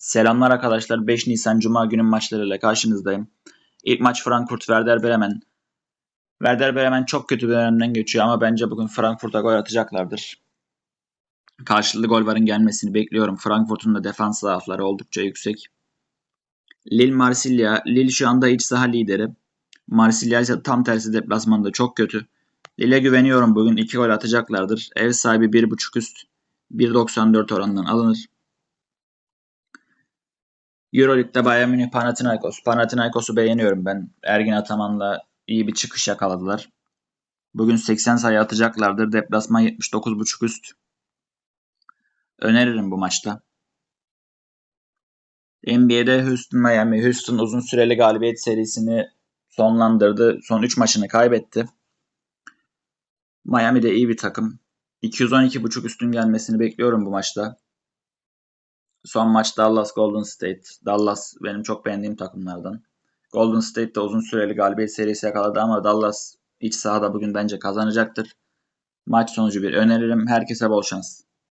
Selamlar arkadaşlar. 5 Nisan Cuma günün maçlarıyla karşınızdayım. İlk maç Frankfurt Werder Bremen. Werder Bremen çok kötü bir dönemden geçiyor ama bence bugün Frankfurt'a gol atacaklardır. Karşılıklı gol varın gelmesini bekliyorum. Frankfurt'un da defans zaafları oldukça yüksek. Lille Marsilya. Lille şu anda iç saha lideri. Marsilya ise tam tersi deplasmanda çok kötü. Lille'e güveniyorum bugün 2 gol atacaklardır. Ev sahibi 1.5 üst 1.94 oranından alınır. Euroleague'de Bayern Münih Panathinaikos. Panathinaikos'u beğeniyorum ben. Ergin Ataman'la iyi bir çıkış yakaladılar. Bugün 80 sayı atacaklardır. Deplasman 79.5 üst. Öneririm bu maçta. NBA'de Houston Miami. Houston uzun süreli galibiyet serisini sonlandırdı. Son 3 maçını kaybetti. Miami de iyi bir takım. 212.5 üstün gelmesini bekliyorum bu maçta. Son maç Dallas Golden State. Dallas benim çok beğendiğim takımlardan. Golden State de uzun süreli galibiyet serisi yakaladı ama Dallas iç sahada bugün bence kazanacaktır. Maç sonucu bir öneririm. Herkese bol şans.